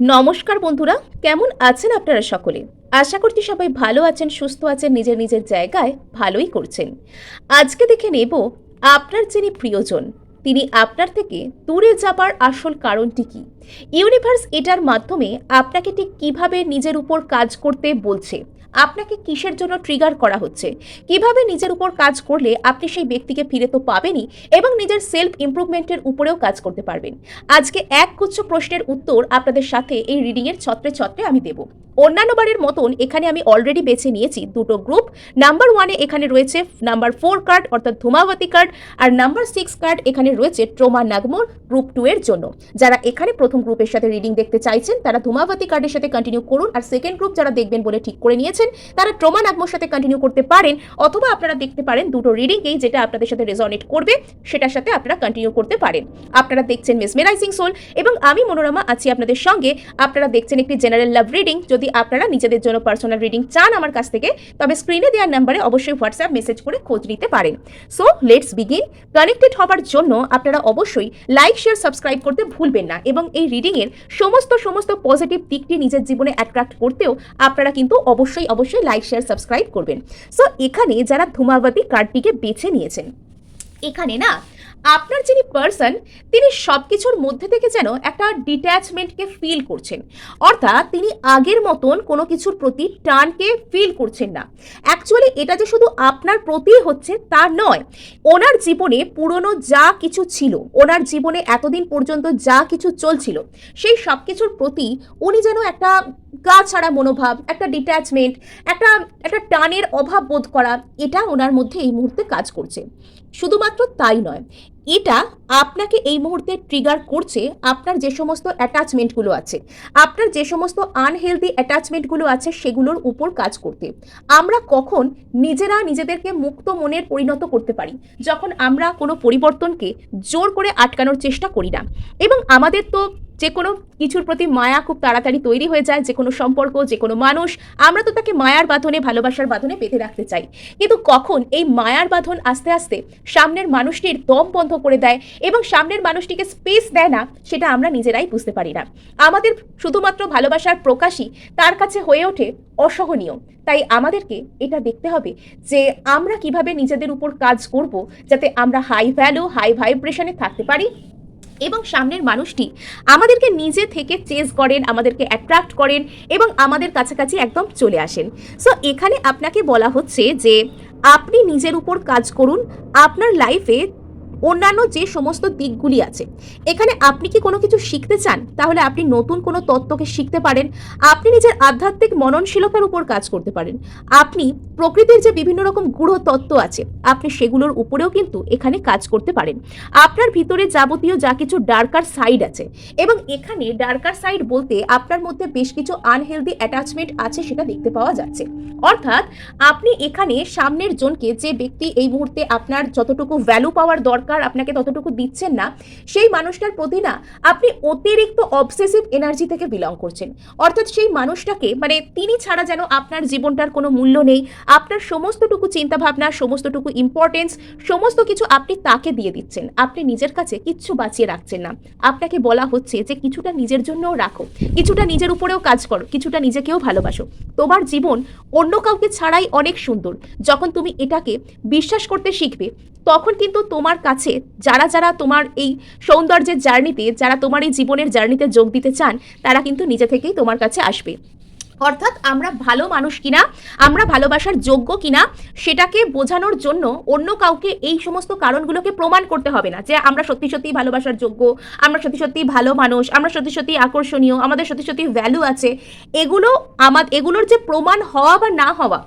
নমস্কার বন্ধুরা, কেমন আছেন আপনারা সকলে? আশা করছি সবাই ভালো আছেন, সুস্থ আছেন, নিজের নিজের জায়গায় ভালোই করছেন। আজকে দেখে নেব আপনার যিনি প্রিয়জন, তিনি আপনার থেকে দূরে যাবার আসল কারণটি কি? ইউনিভার্স এটার মাধ্যমে আপনাকে ঠিক কীভাবে নিজের উপর কাজ করতে বলছে? আপনাকে কিসের জন্য ট্রিগার করা হচ্ছে? কীভাবে নিজের উপর কাজ করলে আপনি সেই ব্যক্তিকে ফিরে তো পাবেনই এবং নিজের সেলফ ইমপ্রুভমেন্টের উপরেও কাজ করতে পারবেন? আজকে এক গুচ্ছ প্রশ্নের উত্তর আপনাদের সাথে এই রিডিংয়ের ছত্রে ছত্রে আমি দেব। অন্যান্য বারের মতন এখানে আমি অলরেডি বেছে নিয়েছি দুটো গ্রুপ নাম্বার ওয়ানে এখানে রয়েছে নাম্বার ফোর কার্ড অর্থাৎ ধুমাবতী কার্ড আর নাম্বার সিক্স কার্ড এখানে রয়েছে ট্রোমা নাগমোর গ্রুপ টু এর জন্য। যারা এখানে প্রথম গ্রুপের সাথে রিডিং দেখতে চাইছেন, তারা ধুমাবতী কার্ডের সাথে কন্টিনিউ করুন আর সেকেন্ড গ্রুপ যারা দেখবেন বলে ঠিক করে নিয়েছেন তারা ট্রোমা নাগমোর সাথে কন্টিনিউ করতে পারেন, অথবা আপনারা দেখতে পারেন দুটো রিডিংকেই যেটা আপনাদের সাথে রেজনেট করবে, সেটার সাথে আপনারা কন্টিনিউ করতে পারেন। আপনারা দেখছেন মেসমেরাইজিং সোল এবং আমি মনোরমা আছি আপনাদের সঙ্গে। আপনারা দেখছেন একটি জেনারেল লাভ রিডিং যদি আপনারা নিজেদের জন্য পার্সোনাল রিডিং চান আমার কাছ থেকে, তবে স্ক্রিনে দেওয়ার নাম্বারে অবশ্যই হোয়াটসঅ্যাপ মেসেজ করে খোঁজ নিতে পারেন। সো লেটস বিগিন কানেক্টেড হবার জন্য আপনারা অবশ্যই লাইক শেয়ার সাবস্ক্রাইব করতে ভুলবেন না এবং এই রিডিংয়ের সমস্ত সমস্ত পজিটিভ দিকটি নিজের জীবনে অ্যাট্রাক্ট করতেও আপনারা কিন্তু অবশ্যই অবশ্যই লাইক শেয়ার সাবস্ক্রাইব করবেন। সো এখানে যারা ধূমাবতী কার্ডটিকে বেছে নিয়েছেন, এখানে না, আপনার যিনি পার্সন তিনি সব কিছুর মধ্যে থেকে যেন একটা ডিট্যাচমেন্টকে ফিল করছেন। অর্থাৎ তিনি আগের মতন কোনো কিছুর প্রতি টানকে ফিল করছেন না। অ্যাকচুয়ালি এটা যে শুধু আপনার প্রতি হচ্ছে, তা নয়। ওনার জীবনে পুরনো যা কিছু ছিল, ওনার জীবনে এতদিন পর্যন্ত যা কিছু চলছিল, সেই সব কিছুর প্রতি উনি যেন একটা গা ছাড়া মনোভাব, একটা ডিট্যাচমেন্ট একটা একটা টানের অভাব বোধ করা, এটা ওনার মধ্যে এই মুহূর্তে কাজ করছে। শুধুমাত্র তাই নয়, এটা আপনাকে এই মুহূর্তে ট্রিগার করছে আপনার যে সমস্ত অ্যাটাচমেন্টগুলো আছে, আপনার যে সমস্ত আনহেলদি অ্যাটাচমেন্টগুলো আছে সেগুলোর উপর কাজ করতে। আমরা কখন নিজেরা নিজেদেরকে মুক্ত মনের পরিণত করতে পারি, যখন আমরা কোনো পরিবর্তনকে জোর করে আটকানোর চেষ্টা করি না। এবং আমাদের তো যে কোনো কিছুর প্রতি মায়া খুব তাড়াতাড়ি তৈরি হয়ে যায় যে কোনো সম্পর্ক যে কোনো মানুষ। আমরা তো তাকে মায়ার বাঁধনে, ভালোবাসার বাঁধনে পেতে রাখতে চাই। কিন্তু কখন এই মায়ার বাঁধন আস্তে আস্তে সামনের মানুষটির দম বন্ধ করে দেয় এবং সামনের মানুষটিকে স্পেস দেয় না, সেটা আমরা নিজেরাই বুঝতে পারি না। আমাদের শুধুমাত্র ভালোবাসার প্রকাশই তার কাছে হয়ে ওঠে অসহনীয়। তাই আমাদেরকে এটা দেখতে হবে যে আমরা কীভাবে নিজেদের উপর কাজ করব, যাতে আমরা হাই ভ্যালু হাই ভাইব্রেশনে থাকতে পারি। এবং সামনের মানুষটি আমাদেরকে নিজে থেকে চেজ করেন, আমাদেরকে অ্যাট্রাক্ট করেন এবং আমাদের কাছাকাছি একদম চলে আসেন। সো এখানে আপনাকে বলা হচ্ছে যে, আপনি নিজের উপর কাজ করুন, আপনার লাইফে অন্যান্য যে সমস্ত দিকগুলি আছে। এখানে আপনি কি কোনো কিছু শিখতে চান? তাহলে আপনি নতুন কোনো তত্ত্বকে শিখতে পারেন। আপনি নিজের আধ্যাত্মিক মননশীলতার উপর কাজ করতে পারেন। আপনি প্রকৃতির যে বিভিন্ন রকম গূঢ় তত্ত্ব আছে, আপনি সেগুলোর উপরেও কিন্তু এখানে কাজ করতে পারেন। আপনার ভিতরে যাবতীয় যা কিছু ডার্কার সাইড আছে এবং এখানে ডার্কার সাইড বলতে আপনার মধ্যে বেশ কিছু আনহেলদি অ্যাটাচমেন্ট আছে সেটা দেখতে পাওয়া যাচ্ছে। অর্থাৎ আপনি এখানে সামনের জনকে যে ব্যক্তি এই মুহূর্তে আপনার যতটুকু ভ্যালু পাওয়ার দরকার আপনাকে ততটুকু দিচ্ছেন না, সেই মানুষটার প্রতি না আপনি অতিরিক্ত অবসেসিভ এনার্জি থেকে বিলং করছেন। অর্থাৎ সেই মানুষটাকে মানে তিনি ছাড়া যেন আপনার জীবনটার কোনো মূল্য নেই, আপনার সমস্তটুকু চিন্তাভাবনা, সমস্তটুকু ইম্পর্টেন্স সমস্ত কিছু আপনি তাকে দিয়ে দিচ্ছেন। আপনি নিজের কাছে কিচ্ছু বাঁচিয়ে রাখছেন না। আপনাকে বলা হচ্ছে যে কিছুটা নিজের জন্যও রাখো, কিছুটা নিজের উপরেও কাজ করো, কিছুটা নিজেকেও ভালোবাসো। তোমার জীবন অন্য কাউকে ছাড়াই অনেক সুন্দর। যখন তুমি এটাকে বিশ্বাস করতে শিখবে, তখন কিন্তু তোমার কাছে যারা যারা তোমার এই সৌন্দর্যের জার্নিতে, যারা তোমার এই জীবনের জার্নিতে যোগ দিতে চান, তারা কিন্তু নিজে থেকেই তোমার কাছে আসবে। অর্থাৎ আমরা ভালো মানুষ কিনা, আমরা ভালোবাসার যোগ্য কিনা, সেটাকে বোঝানোর জন্য অন্য কাউকে এই সমস্ত কারণগুলোকে প্রমাণ করতে হবে না যে আমরা সত্যি সত্যি ভালোবাসার যোগ্য, আমরা সত্যি সত্যি ভালো মানুষ, আমরা সত্যি সত্যি আকর্ষণীয়, আমাদের সত্যি সত্যি ভ্যালু আছে। এগুলো আমার, এগুলোর যে প্রমাণ হওয়া বা না হওয়া,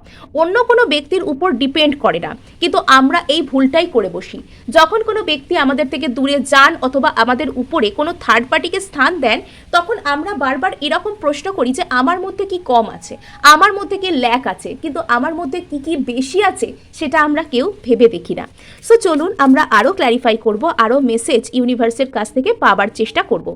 অন্য কোনো ব্যক্তির উপর ডিপেন্ড করে না। কিন্তু আমরা এই ভুলটাই করে বসি। যখন কোনো ব্যক্তি আমাদের থেকে দূরে যান অথবা আমাদের উপরে কোনো থার্ড পার্টিকে স্থান দেন, তখন আমরা বারবার এরকম প্রশ্ন করি যে, আমার মধ্যে কি কম আছে। আমার মধ্যে কি ল্যাক আছে? কিন্তু আমার মধ্যে কি কি বেশি আছে সেটা আমরা কেউ ভেবে দেখি না। সো চলুন আমরা আরও ক্ল্যারিফাই করব আরও মেসেজ ইউনিভার্সের কাছ থেকে পাবার চেষ্টা করব।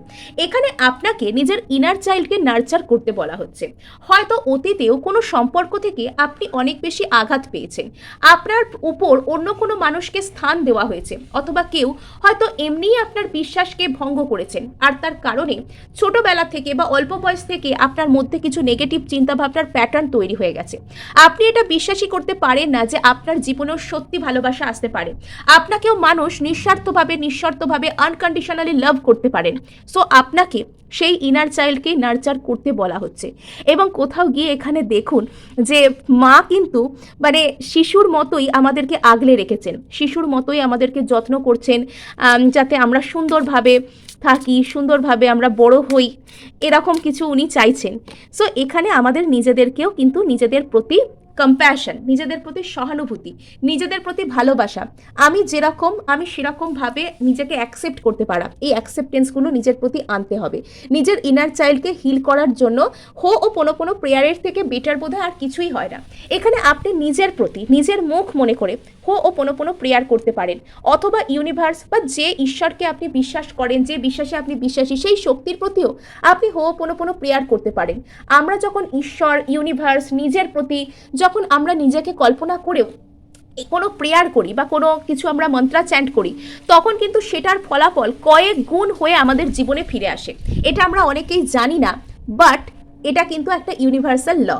এখানে আপনাকে নিজের ইনার চাইল্ডকে নার্চার করতে বলা হচ্ছে। হয়তো অতীতেও কোনো সম্পর্ক থেকে আপনি অনেক বেশি আঘাত পেয়েছেন। আপনার উপর অন্য কোনো মানুষকে স্থান দেওয়া হয়েছে, অথবা কেউ হয়তো এমনিই আপনার বিশ্বাসকে ভঙ্গ করেছেন, আর তার কারণে ছোটবেলা থেকে বা অল্প বয়স থেকে আপনার মধ্যে কিছু নেগেটিভ চিন্তাভাবনার প্যাটার্ন তৈরি হয়ে গেছে। আপনি এটা বিশ্বাসই করতে পারেন না যে আপনার জীবনেও সত্যি ভালোবাসা আসতে পারে। আপনাকেও মানুষ নিঃস্বার্থভাবে, নিঃশর্তভাবে আনকন্ডিশনালি লাভ করতে পারেন। সো আপনাকে সেই ইনার চাইল্ডকে নার্চার করতে বলা হচ্ছে। এবং কোথাও গিয়ে এখানে দেখুন যে মা কিন্তু মানে শিশুর মতোই আমাদেরকে আগলে রেখেছেন। শিশুর মতোই আমাদেরকে যত্ন করছেন যাতে আমরা সুন্দরভাবে থাকি, সুন্দরভাবে আমরা বড় হই, এরকম কিছু উনি চাইছেন। সো এখানে আমাদের নিজেদেরকেও কিন্তু নিজেদের প্রতি কম্প্যাশন নিজেদের প্রতি সহানুভূতি, নিজেদের প্রতি ভালোবাসা। আমি যেরকম, আমি সেরকমভাবে নিজেকে অ্যাকসেপ্ট করতে পারা। এই অ্যাকসেপ্টেন্সগুলো নিজের প্রতি আনতে হবে। নিজের ইনার চাইল্ডকে হিল করার জন্য হো ও কোনো কোনো প্রেয়ারের থেকে বেটার বোধ আর কিছুই হয় না। এখানে আপনি নিজের প্রতি, নিজের মুখ মনে করে হো ও কোনো কোনো প্রেয়ার করতে পারেন। অথবা ইউনিভার্স বা যে ঈশ্বরকে আপনি বিশ্বাস করেন, যে বিশ্বাসে আপনি বিশ্বাসী, সেই শক্তির প্রতিও আপনি হো ও কোনো কোনো প্রেয়ার করতে পারেন। আমরা যখন ঈশ্বর ইউনিভার্স নিজের প্রতি যখন আমরা নিজেকে কল্পনা করেও কোনো প্রেয়ার করি বা কোনো কিছু আমরা মন্ত্রা চ্যান্ট করি, তখন কিন্তু সেটার ফলাফল কয়েক গুণ হয়ে আমাদের জীবনে ফিরে আসে। এটা আমরা অনেকেই জানি না বাট এটা কিন্তু একটা ইউনিভার্সাল ল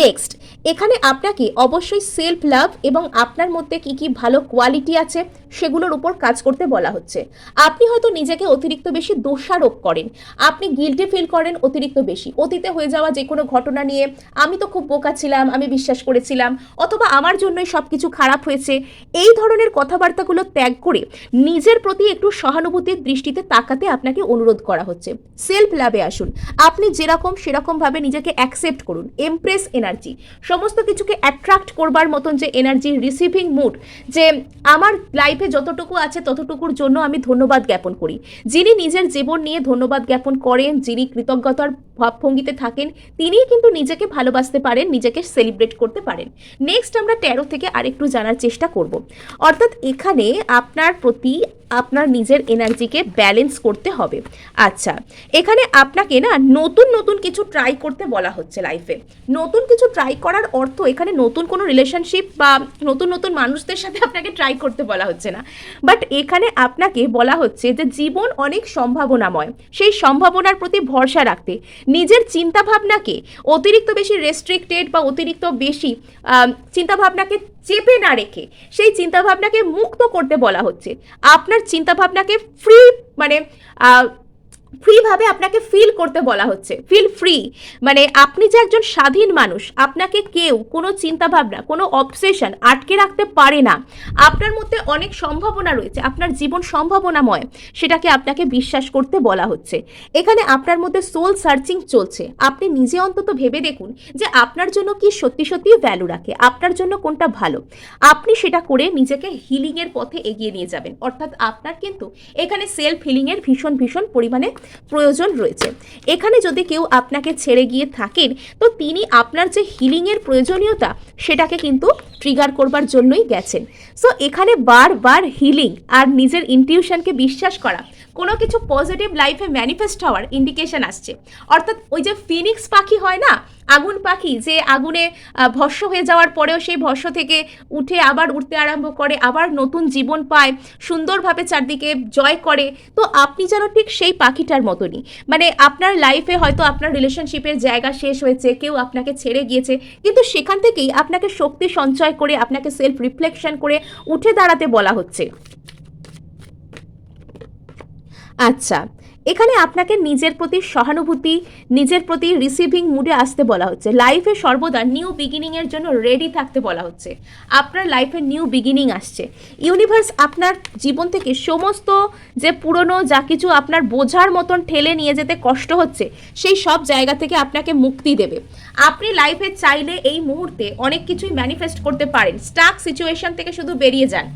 নেক্সট এখানে আপনাকে অবশ্যই সেলফ লাভ এবং আপনার মধ্যে কি কি ভালো কোয়ালিটি আছে সেগুলোর উপর কাজ করতে বলা হচ্ছে। আপনি হয়তো নিজেকে অতিরিক্ত বেশি দোষারোপ করেন। আপনি গিল্টি ফিল করেন অতিরিক্ত বেশি। অতীতে হয়ে যাওয়া যে কোনো ঘটনা নিয়ে আমি তো খুব বোকা ছিলাম, আমি বিশ্বাস করেছিলাম, অথবা আমার জন্যই সব কিছু খারাপ হয়েছে, এই ধরনের কথাবার্তাগুলো ত্যাগ করে নিজের প্রতি একটু সহানুভূতির দৃষ্টিতে তাকাতে আপনাকে অনুরোধ করা হচ্ছে। সেলফ লাভে আসুন। আপনি যেরকম সেরকমভাবে নিজেকে অ্যাকসেপ্ট করুন এমপ্রেস এনার্জি সমস্ত কিছুকে অ্যাট্রাক্ট করবার মতন যে এনার্জি রিসিভিং মুড যে আমার লাইফে যতটুকু আছে ততটুকুর জন্য আমি ধন্যবাদ জ্ঞাপন করি। যিনি নিজের জীবন নিয়ে ধন্যবাদ জ্ঞাপন করেন, যিনি কৃতজ্ঞতার ভাবভঙ্গিতে থাকেন, তিনিই কিন্তু নিজেকে ভালোবাসতে পারেন, নিজেকে সেলিব্রেট করতে পারেন। নেক্সট আমরা তেরো থেকে আরেকটু জানার চেষ্টা করব। অর্থাৎ এখানে আপনার প্রতি আপনার নিজের এনার্জিকে ব্যালেন্স করতে হবে। আচ্ছা এখানে আপনাকে না নতুন নতুন কিছু ট্রাই করতে বলা হচ্ছে লাইফে নতুন কিছু ট্রাই করার অর্থ এখানে নতুন কোনো রিলেশনশিপ বা নতুন নতুন মানুষদের সাথে আপনাকে ট্রাই করতে বলা হচ্ছে না। বাট এখানে আপনাকে বলা হচ্ছে যে জীবন অনেক সম্ভাবনাময়। সেই সম্ভাবনার প্রতি ভরসা রাখতে, নিজের চিন্তাভাবনাকে অতিরিক্ত বেশি রেস্ট্রিক্টেড বা অতিরিক্ত বেশি চিন্তাভাবনাকে চেপে না রেখে, সেই চিন্তাভাবনাকে মুক্ত করতে বলা হচ্ছে। আপনার চিন্তাভাবনাকে ফ্রি মানে ফ্রিভাবে আপনাকে ফিল করতে বলা হচ্ছে। ফিল ফ্রি মানে আপনি যে একজন স্বাধীন মানুষ, আপনাকে কেউ কোনো চিন্তাভাবনা, কোনো অবসেশন আটকে রাখতে পারে না। আপনার মধ্যে অনেক সম্ভাবনা রয়েছে, আপনার জীবন সম্ভাবনাময়, সেটাকে আপনাকে বিশ্বাস করতে বলা হচ্ছে। এখানে আপনার মধ্যে সোল সার্চিং চলছে। আপনি নিজে অন্তত ভেবে দেখুন যে আপনার জন্য কি সত্যি সত্যি ভ্যালু রাখে, আপনার জন্য কোনটা ভালো। আপনি সেটা করে নিজেকে হিলিংয়ের পথে এগিয়ে নিয়ে যাবেন। অর্থাৎ আপনার কিন্তু এখানে সেলফ হিলিংয়ের ভীষণ ভীষণ পরিমাণে প্রয়োজন রয়েছে। এখানে যদি কেউ আপনাকে ছেড়ে গিয়ে থাকেন, তো তিনি আপনার যে হিলিংয়ের প্রয়োজনীয়তা, সেটাকে কিন্তু ট্রিগার করবার জন্যই গেছেন। সো এখানে বারবার হিলিং আর নিজের ইনটিউশনকে বিশ্বাস করা কোনো কিছু পজিটিভ লাইফে ম্যানিফেস্ট হওয়ার ইন্ডিকেশন আসছে। অর্থাৎ ওই যে ফিনিক্স পাখি হয় না, আগুন পাখি, যে আগুনে ভস্ম হয়ে যাওয়ার পরেও সেই ভস্ম থেকে উঠে আবার উঠতে আরম্ভ করে, আবার নতুন জীবন পায়, সুন্দরভাবে চারদিকে জয় করে। তো আপনি যেন ঠিক সেই পাখিটার মতনই। মানে আপনার লাইফে হয়তো আপনার রিলেশনশিপের জায়গা শেষ হয়েছে, কেউ আপনাকে ছেড়ে গিয়েছে, কিন্তু সেখান থেকেই আপনাকে শক্তি সঞ্চয় করে, আপনাকে সেলফ রিফ্লেকশন করে উঠে দাঁড়াতে বলা হচ্ছে। আচ্ছা এখানে আপনাকে নিজের প্রতি সহানুভূতি, নিজের প্রতি রিসিভিং মুডে আসতে বলা হচ্ছে। লাইফে সর্বদা নিউ বিগিনিংয়ের জন্য রেডি থাকতে বলা হচ্ছে। আপনার লাইফে নিউ বিগিনিং আসছে। ইউনিভার্স আপনার জীবন থেকে সমস্ত যে পুরনো যা কিছু আপনার বোঝার মতন ঠেলে নিয়ে যেতে কষ্ট হচ্ছে, সেই সব জায়গা থেকে আপনাকে মুক্তি দেবে। আপনি লাইফে চাইলে এই মুহূর্তে অনেক কিছুই ম্যানিফেস্ট করতে পারেন। স্টাক সিচুয়েশন থেকে শুধু বেরিয়ে যান।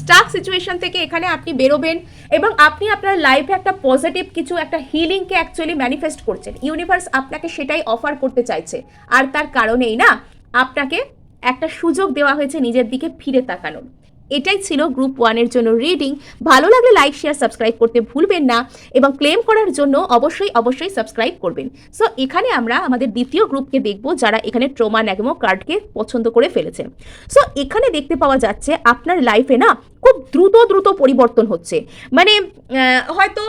স্টাক সিচুয়েশন থেকে এখানে আপনি বেরোবেন এবং আপনি আপনার লাইফে একটা পজিটিভ কিছু, একটা হিলিংকে অ্যাকচুয়ালি ম্যানিফেস্ট করছেন। ইউনিভার্স আপনাকে সেটাই অফার করতে চাইছে। আর তার কারণেই না, আপনাকে একটা সুযোগ দেওয়া হয়েছে নিজের দিকে ফিরে তাকানোর। এটাই ছিল গ্রুপ ওয়ানের জন্য রিডিং ভালো লাগলে লাইক শেয়ার সাবস্ক্রাইব করতে ভুলবেন না এবং ক্লেম করার জন্য অবশ্যই অবশ্যই সাবস্ক্রাইব করবেন। সো এখানে আমরা আমাদের দ্বিতীয় গ্রুপকে দেখব যারা এখানে ট্রোমা ন্যাগমো কার্ডকে পছন্দ করে ফেলেছেন সো এখানে দেখতে পাওয়া যাচ্ছে আপনার লাইফে না খুব দ্রুত দ্রুত পরিবর্তন হচ্ছে। মানে হয়তো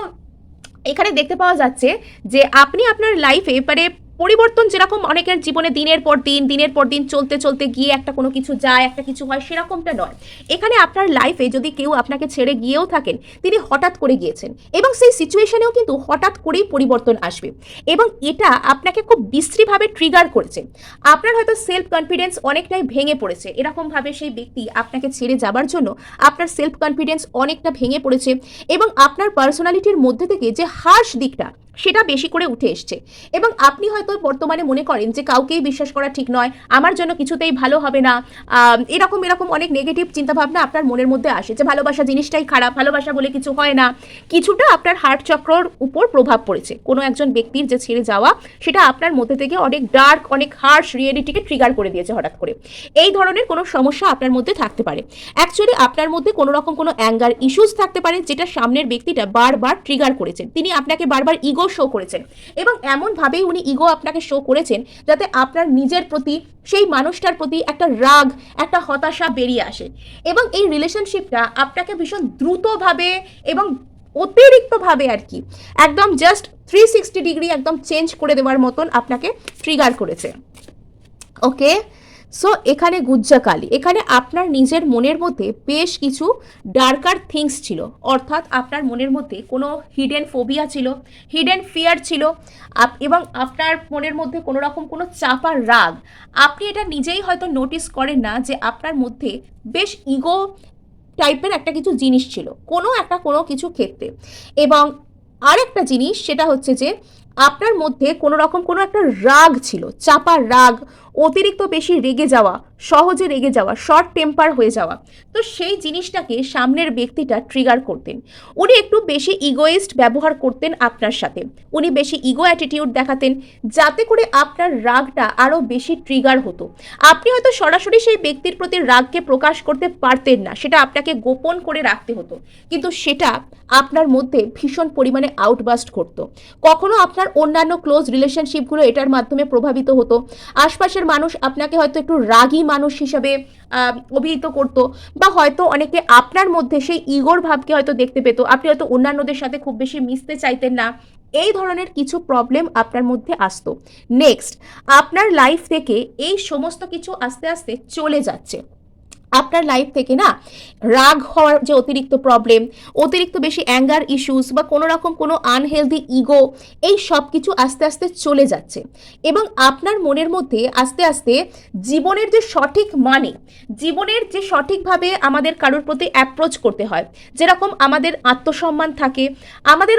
এখানে দেখতে পাওয়া যাচ্ছে যে আপনি আপনার লাইফে মানে পরিবর্তন যেরকম অনেকের জীবনে দিনের পর দিন, দিনের পর দিন চলতে চলতে গিয়ে একটা কোনো কিছু যায়, একটা কিছু হয়, সেরকমটা নয়। এখানে আপনার লাইফে যদি কেউ আপনাকে ছেড়ে গিয়েও থাকেন, তিনি হঠাৎ করে গিয়েছেন এবং সেই সিচুয়েশনেও কিন্তু হঠাৎ করেই পরিবর্তন আসবে এবং এটা আপনাকে খুব বিশ্রীভাবে ট্রিগার করেছে। আপনার হয়তো সেলফ কনফিডেন্স অনেকটাই ভেঙে পড়েছে। এরকমভাবে সেই ব্যক্তি আপনাকে ছেড়ে যাবার জন্য আপনার সেলফ কনফিডেন্স অনেকটা ভেঙে পড়েছে এবং আপনার পার্সোনালিটির মধ্যে থেকে যে হার্শ দিকটা সেটা বেশি করে উঠে এসছে। এবং আপনি হয়তো বর্তমানে মনে করেন যে কাউকেই বিশ্বাস করা ঠিক নয়, আমার জন্য কিছুতেই ভালো হবে না এরকম এরকম অনেক নেগেটিভ চিন্তাভাবনা আপনার মনের মধ্যে আসে যে ভালোবাসা জিনিসটাই খারাপ, ভালোবাসা বলে কিছু হয় না। কিছুটা আপনার হার্ট চক্রর উপর প্রভাব পড়েছে। কোনো একজন ব্যক্তির যে ছেড়ে যাওয়া, সেটা আপনার মধ্যে থেকে অনেক ডার্ক অনেক হার্শ রিয়েলিটিকে ট্রিগার করে দিয়েছে হঠাৎ করে। এই ধরনের কোনো সমস্যা আপনার মধ্যে থাকতে পারে। অ্যাকচুয়ালি আপনার মধ্যে কোনো রকম কোনো অ্যাঙ্গার ইস্যুস থাকতে পারে, যেটা সামনের ব্যক্তিটা বারবার ট্রিগার করেছেন। তিনি আপনাকে বারবার ইগো শো করেছেন। এবং এমনভাবেই উনি ইগো আপনাকে শো করেছেন যাতে আপনার নিজের প্রতি, সেই মানুষটার প্রতি একটা রাগ, একটা হতাশা বেরিয়ে আসে। এবং এই রিলেশনশিপটা আপনাকে ভীষণ দ্রুতভাবে এবং অতিরিক্তভাবে আর কি, একদম জাস্ট থ্রি সিক্সটি ডিগ্রি একদম চেঞ্জ করে দেওয়ার মতন আপনাকে ট্রিগার করেছে। ওকে সো এখানে গুজ্জাকালী। এখানে আপনার নিজের মনের মধ্যে বেশ কিছু ডার্কার থিংস ছিল। অর্থাৎ আপনার মনের মধ্যে কোনো হিডেন ফোবিয়া ছিল হিডেন ফিয়ার ছিল এবং আপনার মনের মধ্যে কোনো রকম কোনো চাপার রাগ। আপনি এটা নিজেই হয়তো নোটিস করেন না যে আপনার মধ্যে বেশ ইগো টাইপের একটা কিছু জিনিস ছিল, কোনো একটা কোনো কিছু ক্ষেত্রে। এবং আরেকটা জিনিস, সেটা হচ্ছে যে আপনার মধ্যে কোনো রকম কোনো একটা রাগ ছিল, চাপা রাগ অতিরিক্ত বেশি রেগে যাওয়া, সহজে রেগে যাওয়া শর্ট টেম্পার হয়ে যাওয়া। তো সেই জিনিসটাকে সামনের ব্যক্তিটা ট্রিগার করতেন। উনি একটু বেশি ইগোয়েস্ট ব্যবহার করতেন আপনার সাথে। উনি বেশি ইগো অ্যাটিটিউড দেখাতেন, যাতে করে আপনার রাগটা আরও বেশি ট্রিগার হতো। আপনি হয়তো সরাসরি সেই ব্যক্তির প্রতি রাগকে প্রকাশ করতে পারতেন না, সেটা আপনাকে গোপন করে রাখতে হতো। কিন্তু সেটা আপনার মধ্যে ভীষণ পরিমাণে আউটবাস্ট করতো। কখনো আপনার অন্যান্য ক্লোজ রিলেশনশিপগুলো এটার মাধ্যমে প্রভাবিত হতো। আশপাশের মানুষ আপনাকে হয়তো একটু রাগী মানুষ হিসাবে অভিহিত করতো বা হয়তো অনেকে আপনার মধ্যে সেই ইগোর ভাবকে হয়তো দেখতে পেতো। আপনি হয়তো অন্যান্যদের সাথে খুব বেশি মিশতে চাইতেন না। এই ধরনের কিছু প্রবলেম আপনার মধ্যে আসতো। নেক্সট আপনার লাইফ থেকে এই সমস্ত কিছু আস্তে আস্তে চলে যাচ্ছে। আপনার লাইফ থেকে না রাগ হওয়ার যে অতিরিক্ত প্রবলেম অতিরিক্ত বেশি অ্যাঙ্গার ইস্যুস বা কোনো রকম কোনো আনহেলদি ইগো এই সব কিছু আস্তে আস্তে চলে যাচ্ছে। এবং আপনার মনের মধ্যে আস্তে আস্তে জীবনের যে সঠিক মানে জীবনের যে সঠিকভাবে আমাদের কারোর প্রতি অ্যাপ্রোচ করতে হয়, যেরকম আমাদের আত্মসম্মান থাকে, আমাদের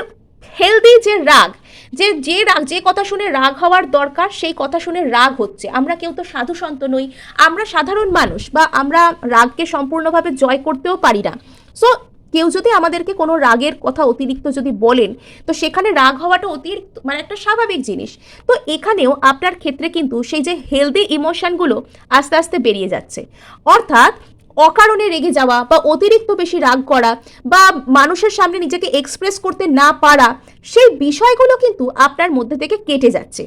হেলদি যে রাগ, যে যে রাগ, যে কথা শুনে রাগ হওয়ার দরকার, সেই কথা শুনে রাগ হচ্ছে। আমরা কেউ তো সাধু সন্ত নই, আমরা সাধারণ মানুষ বা আমরা রাগকে সম্পূর্ণভাবে জয় করতেও পারি না। সো কেউ যদি আমাদেরকে কোনো রাগের কথা অতিরিক্ত যদি বলেন, তো সেখানে রাগ হওয়াটা অতিরিক্ত মানে একটা স্বাভাবিক জিনিস। তো এখানেও আপনার ক্ষেত্রে কিন্তু সেই যে হেলদি ইমোশনগুলো আস্তে আস্তে বেরিয়ে যাচ্ছে। অর্থাৎ অকারণে রেগে যাওয়া বা অতিরিক্ত বেশি রাগ করা বা মানুষের সামনে নিজেকে এক্সপ্রেস করতে না পারা, সেই বিষয়গুলো কিন্তু আপনার মধ্যে থেকে কেটে যাচ্ছে।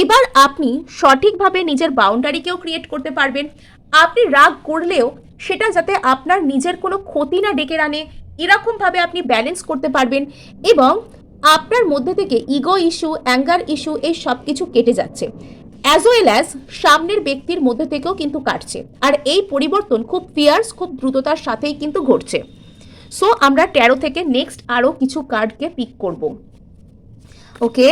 এবার আপনি সঠিকভাবে নিজের বাউন্ডারিকেও ক্রিয়েট করতে পারবেন। আপনি রাগ করলেও সেটা যাতে আপনার নিজের কোনো ক্ষতি না ডেকে আনে, এরকমভাবে আপনি ব্যালেন্স করতে পারবেন এবং আপনার মধ্যে থেকে ইগো ইস্যু অ্যাঙ্গার ইস্যু এই সব কিছু কেটে যাচ্ছে। অ্যাজ ওয়েল অ্যাজ সামনের ব্যক্তির মধ্যে থেকেও কিন্তু কাটছে। আর এই পরিবর্তন খুব ফিয়ার্স খুব দ্রুততার সাথেই কিন্তু ঘটছে। সো আমরা ট্যারো থেকে নেক্সট আরও কিছু কার্ডকে পিক করব। ওকে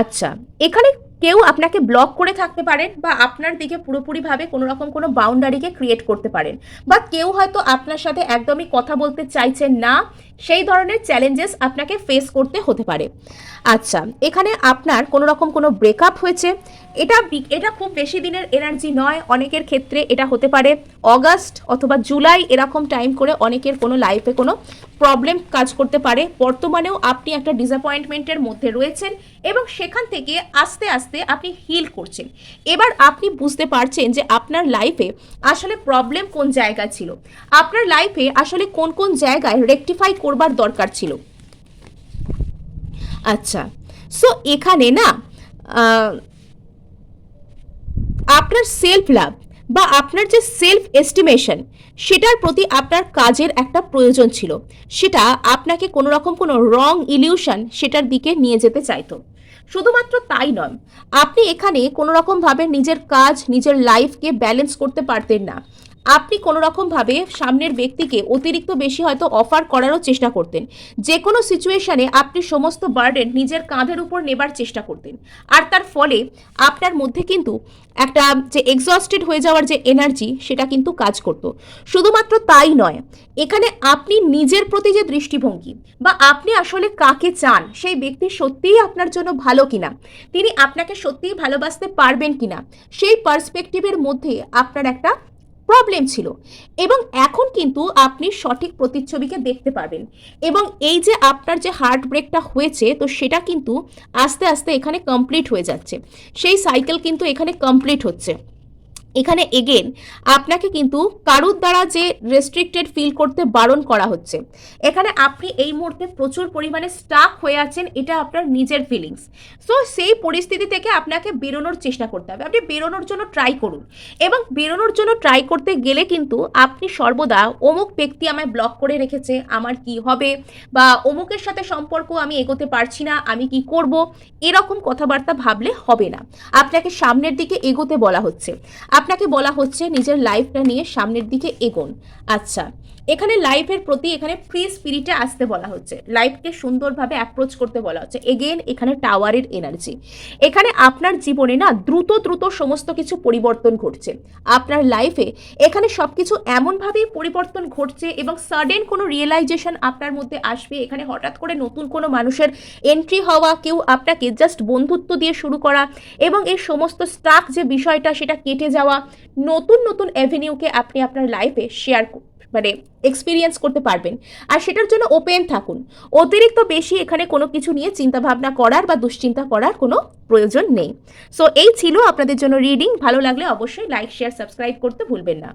আচ্ছা এখানে কেউ আপনাকে ব্লক করে থাকতে পারেন বা আপনার দিকে পুরোপুরিভাবে কোনো রকম কোনো বাউন্ডারিকে ক্রিয়েট করতে পারেন। বা কেউ হয়তো আপনার সাথে একদমই কথা বলতে চাইছেন না, সেই ধরনের চ্যালেঞ্জেস আপনাকে ফেস করতে হতে পারে। আচ্ছা এখানে আপনার কোনো রকম কোনো ব্রেকআপ হয়েছে? এটা এটা খুব বেশি দিনের এনার্জি নয়, অনেকের ক্ষেত্রে এটা হতে পারে অগাস্ট অথবা জুলাই এরকম টাইম করে অনেকের কোনো লাইফে কোনো প্রবলেম কাজ করতে পারে। বর্তমানেও আপনি একটা ডিসঅ্যাপয়েন্টমেন্টের মধ্যে রয়েছেন এবং সেখান থেকে আস্তে আস্তে আপনি হিল করছেন। এবার আপনি বুঝতে পারছেন যে আপনার লাইফে আসলে প্রবলেম কোন জায়গা ছিল। আপনার লাইফে আসলে কোন কোন জায়গায় রেকটিফাই করবার দরকার ছিল। আচ্ছা সো এখানে না আপনার সেলফ লাভ বা আপনার যে সেলফ এস্টিমেশন সেটার প্রতি আপনার কাজের একটা প্রয়োজন ছিল। সেটা আপনাকে কোনো রকম কোনো রং ইলিউশন সেটার দিকে নিয়ে যেতে চাইতো। শুধুমাত্র তাই নয়, আপনি এখানে কোনো রকমভাবে নিজের কাজ, নিজের লাইফকে ব্যালেন্স করতে পারতেন না। আপনি কোনো রকমভাবে সামনের ব্যক্তিকে অতিরিক্ত বেশি হয়তো অফার করারও চেষ্টা করতেন। যে কোনো সিচুয়েশনে আপনি সমস্ত বার্ডেন নিজের কাঁধের উপর নেবার চেষ্টা করতেন। আর তার ফলে আপনার মধ্যে কিন্তু একটা যে এক্সস্টেড হয়ে যাওয়ার যে এনার্জি সেটা কিন্তু কাজ করতো। শুধুমাত্র তাই নয়, এখানে আপনি নিজের প্রতি যে দৃষ্টিভঙ্গি বা আপনি আসলে কাকে চান, সেই ব্যক্তি সত্যিই আপনার জন্য ভালো কিনা, তিনি আপনাকে সত্যিই ভালোবাসতে পারবেন কিনা, সেই পার্সপেক্টিভের মধ্যে আপনার একটা প্রবলেম ছিল। এবং এখন কিন্তু আপনি সঠিক প্রতিচ্ছবিকে দেখতে পাবেন এবং এই যে আপনার যে হার্ট ব্রেকটা হয়েছে, তো সেটা কিন্তু আস্তে আস্তে এখানে কমপ্লিট হয়ে যাচ্ছে। সেই সাইকেল কিন্তু এখানে কমপ্লিট হচ্ছে। এখানে এগেন আপনাকে কিন্তু কারুর দ্বারা যে রেস্ট্রিক্টেড ফিল করতে বারণ করা হচ্ছে, এখানে আপনি এই মুহূর্তে প্রচুর পরিমাণে স্টাক হয়ে আছেন, এটা আপনার নিজের ফিলিংস সো সেই পরিস্থিতি থেকে আপনাকে বেরোনোর চেষ্টা করতে হবে। আপনি বেরোনোর জন্য ট্রাই করুন। এবং বেরোনোর জন্য ট্রাই করতে গেলে কিন্তু আপনি সর্বদা অমুক ব্যক্তি আমায় ব্লক করে রেখেছে, আমার কি হবে? বা অমুকের সাথে সম্পর্ক আমি এগোতে পারছি না, আমি কি করব? এরকম কথাবার্তা ভাবলে হবে না। আপনাকে সামনের দিকে এগোতে বলা হচ্ছে। আপনাকে বলা হচ্ছে নিজের লাইফটা নিয়ে সামনের দিকে এগোন। আচ্ছা এখানে লাইফের প্রতি এখানে ফ্রি স্পিরিটে আসতে বলা হচ্ছে। লাইফকে সুন্দরভাবে অ্যাপ্রোচ করতে বলা হচ্ছে। এগেন এখানে টাওয়ারের এনার্জি এখানে আপনার জীবনে না দ্রুত দ্রুত সমস্ত কিছু পরিবর্তন ঘটছে। আপনার লাইফে এখানে সব কিছু এমনভাবেই পরিবর্তন ঘটছে এবং সাডেন কোনো রিয়েলাইজেশন আপনার মধ্যে আসবে। এখানে হঠাৎ করে নতুন কোনো মানুষের এন্ট্রি হওয়া, কেউ আপনাকে জাস্ট বন্ধুত্ব দিয়ে শুরু করা এবং এই সমস্ত স্টাক যে বিষয়টা, সেটা কেটে যাওয়া, নতুন নতুন অ্যাভিনিউকে আপনি আপনার লাইফে শেয়ার মানে এক্সপিরিয়েন্স করতে পারবেন। আর সেটার জন্য ওপেন থাকুন। অতিরিক্ত বেশি এখানে কোনো কিছু নিয়ে চিন্তাভাবনা করার বা দুশ্চিন্তা করার কোনো প্রয়োজন নেই। সো এই ছিল আপনাদের জন্য রিডিং ভালো লাগলে অবশ্যই লাইক শেয়ার সাবস্ক্রাইব করতে ভুলবেন না।